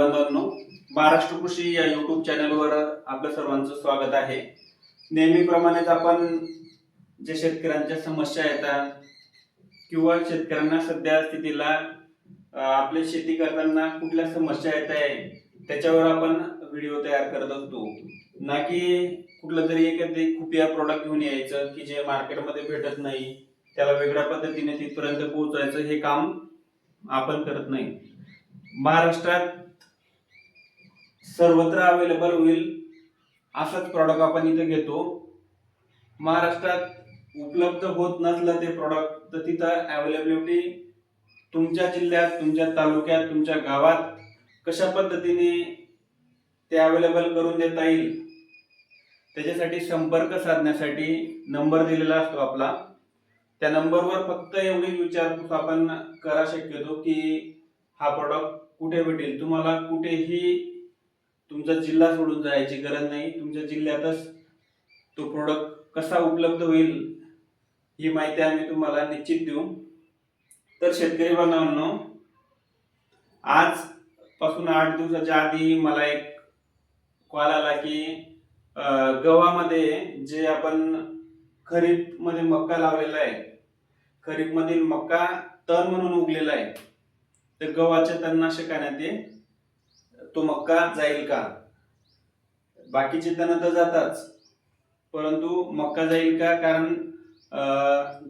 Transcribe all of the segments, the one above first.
बांधवांनो महाराष्ट्र कृषी या युट्यूब चॅनलवर आपल्या सर्वांचं स्वागत आहे. नेहमीप्रमाणेच आपण जे शेतकऱ्यांच्या समस्या येतात किंवा शेतकऱ्यांना सध्या स्थितीला आपले शेती करताना कुठल्या समस्या येत आहे त्याच्यावर आपण व्हिडिओ तयार करत असतो. ना की कुठलं तरी एखादी खुपिया प्रोडक्ट घेऊन यायचं की जे मार्केटमध्ये भेटत नाही त्याला वेगळ्या पद्धतीने तिथपर्यंत पोहोचायचं हे काम आपण करत नाही. महाराष्ट्रात सर्वत्र अवेलेबल होईल असंच प्रॉडक्ट आपण इथे घेतो. महाराष्ट्रात उपलब्ध होत नसलं ते प्रॉडक्ट तर तिथं अवेलेबिलिटी तुमच्या जिल्ह्यात तुमच्या तालुक्यात तुमच्या गावात कशा पद्धतीने ते अवेलेबल करून देता येईल त्याच्यासाठी संपर्क साधण्यासाठी नंबर दिलेला असतो आपला. त्या नंबरवर फक्त एवढी विचारपूस आपण करा शक्यतो की हा प्रॉडक्ट कुठे भेटेल? तुम्हाला कुठेही तुमचा जिल्हा सोडून जायची गरज नाही. तुमच्या जिल्ह्यातच तो प्रोडक्ट कसा उपलब्ध होईल ही माहिती आम्ही तुम्हाला निश्चित देऊ. तर शेतकरी बांधवांनो आज पासून आठ दिवसाच्या आधी मला एक कॉल आला की गव्हामध्ये जे आपण खरीपमध्ये मक्का लावलेला आहे खरीप मधील मक्का तण म्हणून उगलेला आहे तर गव्हाच्या तणनाशकाने ते तो मक्का जाईल का? बाकीचे तण तर जातात परंतु मक्का जाईल का? कारण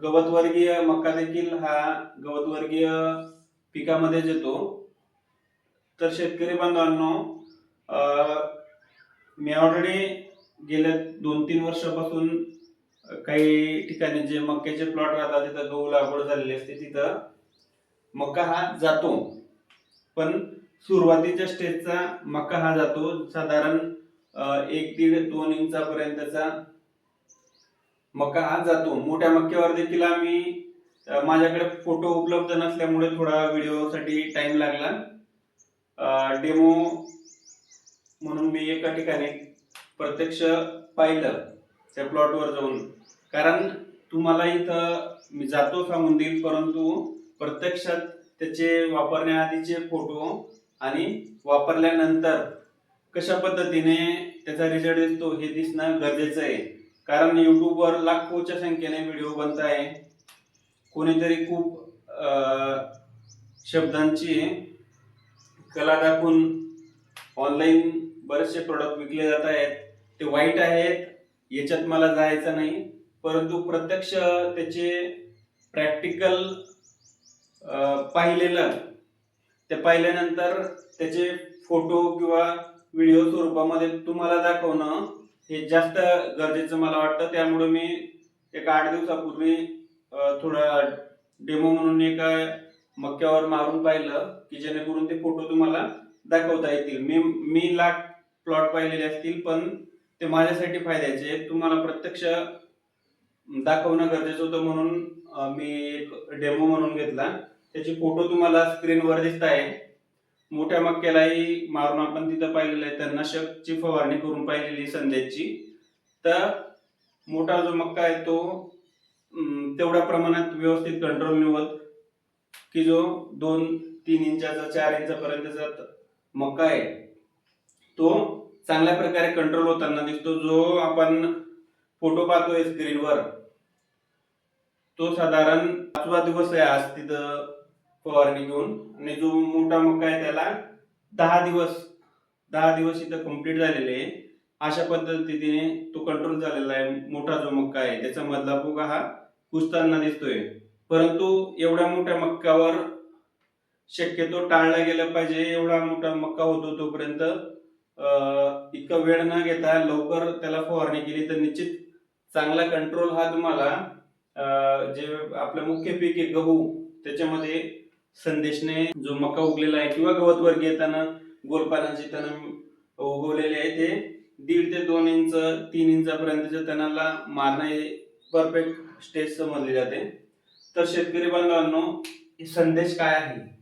गवतवर्गीय मक्का देखील हा गवतवर्गीय पिकामध्ये येतो. तर शेतकरी बांधवांनो अं, मी ऑलरेडी गेल्या दोन तीन वर्षापासून काही ठिकाणी जे मक्याचे प्लॉट राहतात तिथं गहू लागवड झालेली असते तिथं मका हा जातो. पण सुरुवातीच्या स्टेजचा मका हा जातो. साधारण एक दीड दोन इंचापर्यंतचा मका हा जातो. मोठ्या मक्यावर देखील आम्ही माझ्याकडे फोटो उपलब्ध नसल्यामुळे थोडा व्हिडिओसाठी टाइम लागला. डेमो म्हणून मी एका ठिकाणी प्रत्यक्ष पाहिलं त्या प्लॉटवर जाऊन. कारण तुम्हाला इथं मी जातो सांगून देईल परंतु प्रत्यक्षात त्याचे वापरण्याआधीचे फोटो आणि वापरल्यानंतर कशा पद्धतीने त्याचा रिझल्ट दिसतो हे दिसणं गरजेचं आहे. कारण यूट्यूबवर लाखोच्या संख्येने व्हिडिओ बनत आहे. कोणीतरी खूप शब्दांची कला दाखवून ऑनलाईन बरेचसे प्रोडक्ट विकले जात आहेत. ते वाईट आहेत याच्यात मला जायचं नाही. परंतु प्रत्यक्ष त्याचे प्रॅक्टिकल पाहिलेलं ते पाहिल्यानंतर त्याचे फोटो किंवा व्हिडिओ स्वरूपामध्ये तुम्हाला दाखवणं हे जास्त गरजेचं मला वाटतं. त्यामुळे मी एक आठ दिवसापूर्वी थोडा डेमो म्हणून एका मक्यावर मारून पाहिलं की जेणेकरून ते फोटो तुम्हाला दाखवता येतील. मी मी लाख प्लॉट पाहिलेले असतील पण ते माझ्यासाठी फायद्याचे तुम्हाला प्रत्यक्ष दाखवणं गरजेचं होतं म्हणून मी एक डेमो म्हणून घेतला. त्याचे फोटो तुम्हाला स्क्रीनवर दिसत आहे. मोठ्या मक्क्यालाही मारून आपण तिथं पाहिलेलं आहे. तणनाशकची फवारणी करून पाहिलेली संध्याची तर मोठा जो मक्का आहे तो तेवढ्या प्रमाणात व्यवस्थित कंट्रोल निवत की जो दोन तीन इंचाचा चार इंचापर्यंतचा मक्का आहे तो चांगल्या प्रकारे कंट्रोल होताना दिसतो. जो आपण फोटो पाहतोय स्क्रीनवर तो साधारण पाचवा दिवस आहे आज तिथं. फवारणी घेऊन आणि जो मोठा मका आहे त्याला दहा दिवस दहा दिवस इथं कंप्लीट झालेले आहे. अशा पद्धतीने तो कंट्रोल झालेला आहे मोठा जो मक्का आहे त्याचा मधला फुगा हा कुसताना दिसतोय. परंतु एवढ्या मोठ्या मक्कावर शक्यतो टाळला गेला पाहिजे एवढा मोठा मक्का होतो तोपर्यंत इतका वेळ न घेता लवकर त्याला फवारणी केली तर निश्चित चांगला कंट्रोल हा तुम्हाला जे आपलं मुख्य पीक आहे गहू त्याच्यामध्ये संदेशने जो मका उगलेला आहे किंवा गवत वर्गीय तण गोलपानाचे त्यानं उगवलेले आहे ते दीड ते दोन इंच तीन इंचापर्यंतच्या तणाला हे परफेक्ट स्टेज समजली जाते. तर शेतकरी बांधवांनो संदेश काय आहे?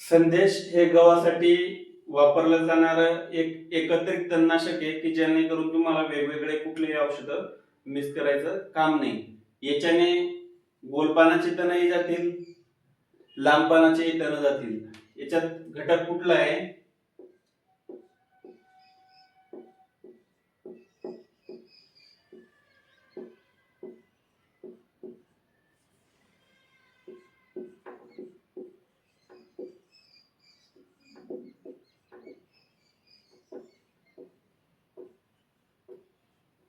संदेश हे गव्हासाठी वापरलं जाणारं एक एकत्रित तणनाशक आहे की जेणेकरून तुम्हाला वेगवेगळे कुठलेही औषधं मिस करायचं काम नाही. याच्याने गोलपानाचे तणही जातील लांबपानाचेही तण जातील. याच्यात घटक कुठला आहे?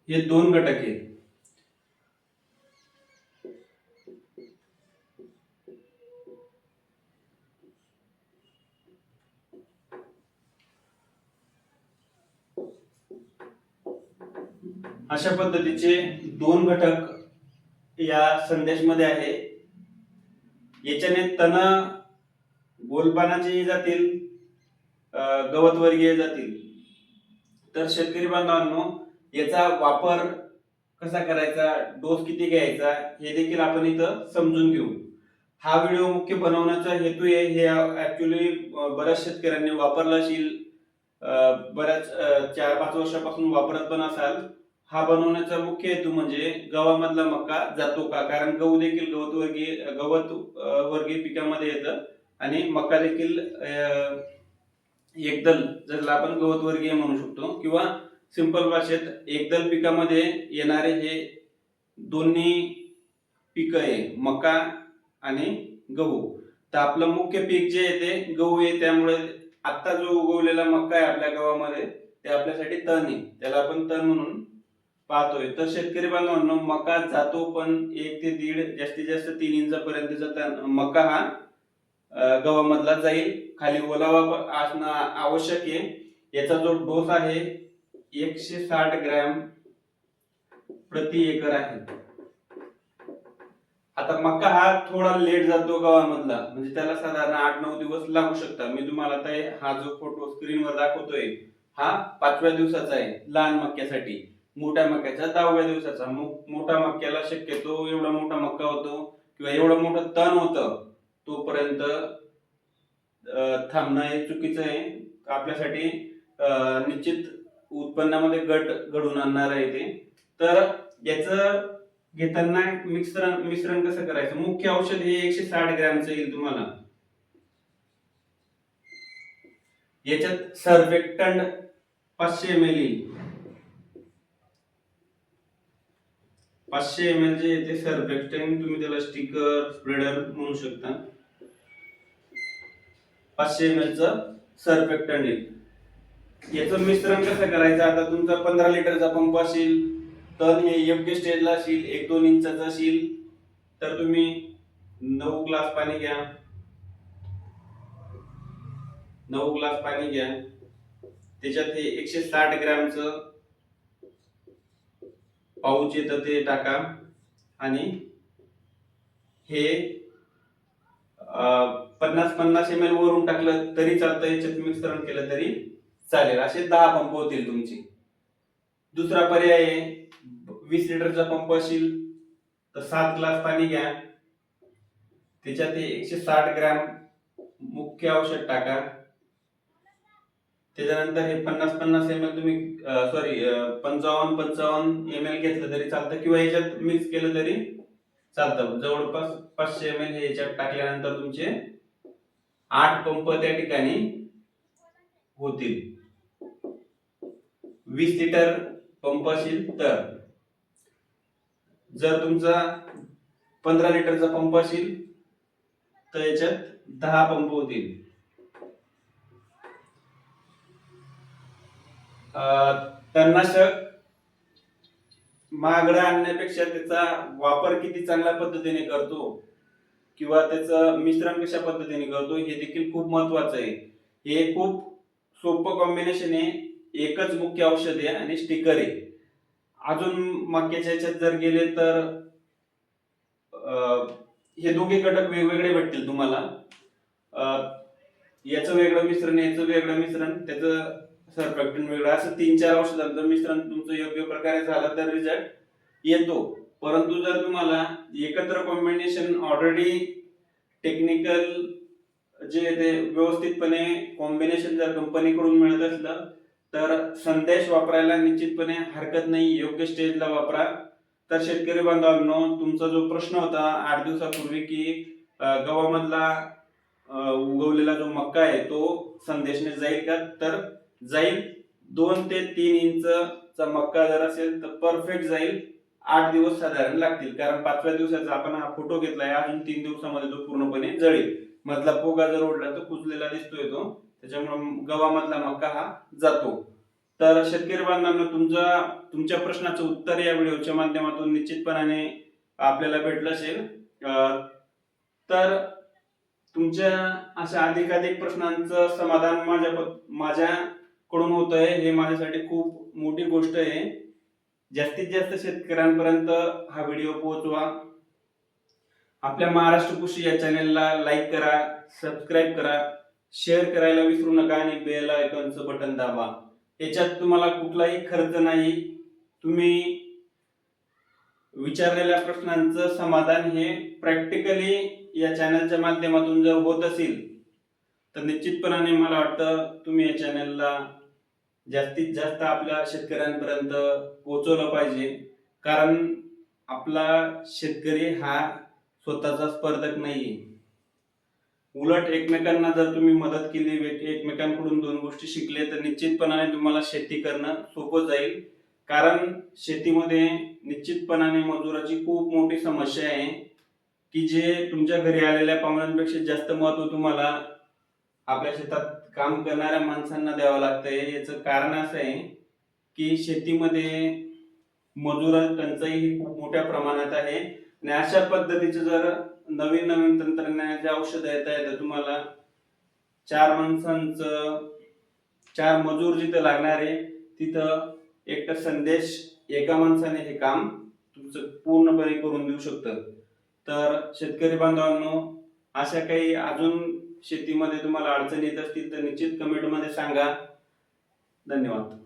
हे दोन घटक आहेत. अशा पद्धतीचे दोन घटक या संदेशमध्ये आहे. याच्याने तण गोलपानाचे जातील गवतवर्गीय जातील. तर शेतकरी बांधवांनो याचा वापर कसा करायचा? डोस किती घ्यायचा? हे देखील आपण इथं समजून घेऊ. हा व्हिडिओ मुख्य बनवण्याचा हेतू आहे हे ऍक्च्युली बऱ्याच शेतकऱ्यांनी वापरला असेल. अं, बऱ्याच चार पाच वर्षापासून वापरत पण असाल. हा बनवण्याचा मुख्य हेतू म्हणजे गव्हामधला मका जातो का? कारण गहू देखील गवत वर्गीय गवत वर्गीय पिकामध्ये येतं. आणि मका देखील अं, एकदल ज्याला आपण गवत वर्गीय म्हणू शकतो. किंवा सिंपल भाषेत एकदल पिकामध्ये येणारे हे दोन्ही पिकं आहे मका आणि गहू. तर आपलं मुख्य पीक जे आहे ते गहू आहे त्यामुळे आत्ता जो उगवलेला मका आहे आपल्या गव्हामध्ये ते आपल्यासाठी तण आहे. त्याला आपण तण म्हणून पाहतोय. तर शेतकरी बांधवांनो मका जातो पण एक ते दीड जास्तीत जास्त तीन इंचापर्यंतचा तण मका हा गव्हामधला जाईल. खाली ओलावा असणं आवश्यक आहे. याचा जो डोस आहे एकशे साठ ग्रॅम प्रति एकर आहे. आता मका हा थोडा लेट जातो गावामधला. म्हणजे त्याला साधारण आठ नऊ दिवस लागू शकतात मी तुम्हाला आता हा जो फोटो स्क्रीनवर दाखवतोय हा पाचव्या दिवसाचा आहे लहान मक्यासाठी मोठ्या मक्याचा दहाव्या दिवसाचा. मोठा मोठ्या मक्याला शक्यतो एवढा मोठा मक्का होतो किंवा एवढं मोठं तण होतं तोपर्यंत थांबणं हे चुकीचं आहे. आपल्यासाठी निश्चित उत्पन्नामध्ये घट घडून आणणार आहे ते. तर याचं घेताना मिश्रण मिश्रण कसं करायचं? मुख्य औषध हे एकशे साठ ग्रॅमचं येईल तुम्हाला. याच्यात सर्फेक्टंड पाचशे एम एल येईल. पाचशे एम एल जे येते सर्फेक्टंड तुम्ही त्याला स्टिकर स्प्रेडर म्हणू शकता. पाचशे एम एल च सर्फेक्टंड येईल. याचं मिश्रण कसं करायचं? आता तुमचा पंधरा लिटरचा पंप असेल तर हे योग्य स्टेजला असेल एक दोन इंचाचा असेल तर तुम्ही नऊ ग्लास पाणी घ्या. नऊ ग्लास पाणी घ्या. त्याच्यात हे एकशे साठ ग्रॅमचं पाऊच येतं ते टाका. आणि हे पन्नास पन्नास एम एल वरून टाकलं तरी चालतं याच्यात मिश्रण केलं तरी चालेल असे दहा पंप होतील तुमचे. दुसरा पर्याय आहे वीस लिटरचा पंप असेल तर सात ग्लास पाणी घ्या. त्याच्यात एकशे साठ ग्रॅम मुख्य औषध टाका. त्याच्यानंतर हे पन्नास पन्नास एम एल तुम्ही सॉरी पंचावन्न पंचावन्न एम एल घेतलं तरी चालतं किंवा याच्यात मिक्स केलं तरी चालतं. जवळपास पाचशे एम एल हे याच्यात टाकल्यानंतर तुमचे आठ पंप त्या ठिकाणी होतील. वीस लिटर पंप असेल तर. जर तुमचा पंधरा लिटरचा पंप असेल तर याच्यात दहा पंप होतील. तणनाशक महागडं आणण्यापेक्षा त्याचा वापर किती चांगल्या पद्धतीने करतो किंवा त्याचं मिश्रण कशा पद्धतीने करतो हे देखील खूप महत्वाचं आहे. हे खूप सोपं कॉम्बिनेशन आहे. एकच मुख्य औषध आहे आणि स्टिकर आहे. अजून मक्याच्या ह्याच्यात जर गेले तर हे दोघे घटक वेगवेगळे भेटतील तुम्हाला. याचं वेगळं मिश्रण याचं वेगळं मिश्रण त्याचं सरफॅक्टन वेगळं असं तीन चार औषधांचं मिश्रण तुमचं योग्य प्रकारे झालं तर रिझल्ट येतो. परंतु जर तुम्हाला एकत्र कॉम्बिनेशन ऑलरेडी टेक्निकल जे ते व्यवस्थितपणे कॉम्बिनेशन जर कंपनीकडून मिळत असलं तर संदेश वापरायला निश्चितपणे हरकत नाही योग्य स्टेजला वापरा. तर शेतकरी बांधवांनो तुमचा जो प्रश्न होता आठ दिवसापूर्वी की गव्हामधला उगवलेला जो मक्का आहे तो संदेशने जाईल का? तर जाईल. दोन ते तीन इंचचा मक्का जर असेल तर परफेक्ट जाईल. आठ दिवस साधारण लागतील. कारण पाचव्या दिवसाचा आपण हा फोटो घेतलाय अजून तीन दिवसामध्ये तो पूर्णपणे जळेल. मधला पोगा जर ओढला तर कुजलेला दिसतोय तो. त्याच्यामुळे गव्हामधला मका हा जातो. तर शेतकरी बांधवांना तुमचा तुमच्या प्रश्नाचं उत्तर या व्हिडिओच्या माध्यमातून निश्चितपणाने आपल्याला भेटलं असेल. तर तुमच्या अशा अधिकाधिक प्रश्नांचं समाधान माझ्या माझ्याकडून होत आहे हे माझ्यासाठी खूप मोठी गोष्ट आहे. जास्तीत जास्त शेतकऱ्यांपर्यंत हा व्हिडिओ पोहोचवा. आपल्या महाराष्ट्र कृषी या चॅनेलला लाईक करा सबस्क्राईब करा. शेअर करायला विसरू नका आणि बेल आयकॉनचं बटन दाबा. याच्यात तुम्हाला कुठलाही खर्च नाही. तुम्ही विचारलेल्या प्रश्नांचं समाधान हे प्रॅक्टिकली या चॅनलच्या माध्यमातून जर होत असेल तर निश्चितपणाने मला वाटतं तुम्ही या चॅनलला जास्तीत जास्त आपल्या शेतकऱ्यांपर्यंत पोहोचवलं पाहिजे. कारण आपला शेतकरी हा स्वतःचा स्पर्धक नाही उलट एकमेकांना जर तुम्ही मदत केली एकमेकांकडून दोन गोष्टी शिकले तर निश्चितपणाने तुम्हाला शेती करणं सोपं जाईल. कारण शेतीमध्ये निश्चितपणाने मजुराची खूप मोठी समस्या आहे की जे तुमच्या घरी आलेल्या पाहुण्यांपेक्षा जास्त महत्त्व तुम्हाला आपल्या शेतात काम करणाऱ्या माणसांना द्यावं लागतंय. याचं कारण असं आहे की शेतीमध्ये मजुरा टंचाई ही खूप मोठ्या प्रमाणात आहे. आणि अशा पद्धतीचं जर नवीन नवीन तंत्रज्ञानाचे औषध येत आहे तुम्हाला चार माणसांचं चार मजूर जिथं लागणार आहे तिथं एकटा संदेश एका माणसाने हे काम तुमचं पूर्णपणे करून देऊ शकतं. तर शेतकरी बांधवांनो अशा काही अजून शेतीमध्ये तुम्हाला अडचणी येत असतील तर निश्चित कमेंटमध्ये सांगा. धन्यवाद.